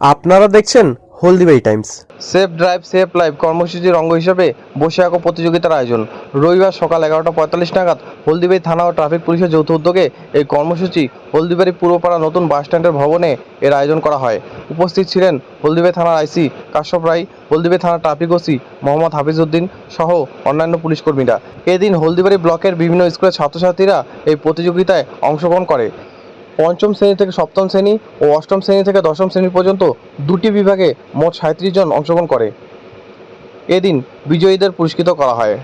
আপনারা দেখছেন Haldibari Times. Safe drive, safe life কর্মসূচির অঙ্গ হিসেবে বসে আঁকো প্রতিযোগিতার আয়োজন। রবিবার সকাল এগারোটা পঁয়তাল্লিশ নাগাদ হলদিবাড়ি থানা ও ট্রাফিক পুলিশের যৌথ উদ্যোগে এই কর্মসূচি হলদিবাড়ি পূর্বপাড়া নতুন বাস স্ট্যান্ডের ভবনে এর আয়োজন করা হয়। উপস্থিত ছিলেন হলদিবাই থানার আইসি কাশ্যপ রায় হলদিবাড়ি থানার ট্রাফিক ওসি মোহাম্মদ হাফিজউদ্দিন সহ অন্যান্য পুলিশ কর্মীরা। এদিন হলদিবাড়ি ব্লকের বিভিন্ন স্কুলের ছাত্রছাত্রীরা এই প্রতিযোগিতায় অংশগ্রহণ করে। পঞ্চম শ্রেণি থেকে সপ্তম শ্রেণি ও অষ্টম শ্রেণি থেকে দশম শ্রেণি পর্যন্ত দুটি বিভাগে মোট সাঁত্রিশ জন অংশগ্রহণ করে। এদিন বিজয়ীদের পুরস্কৃত করা হয়।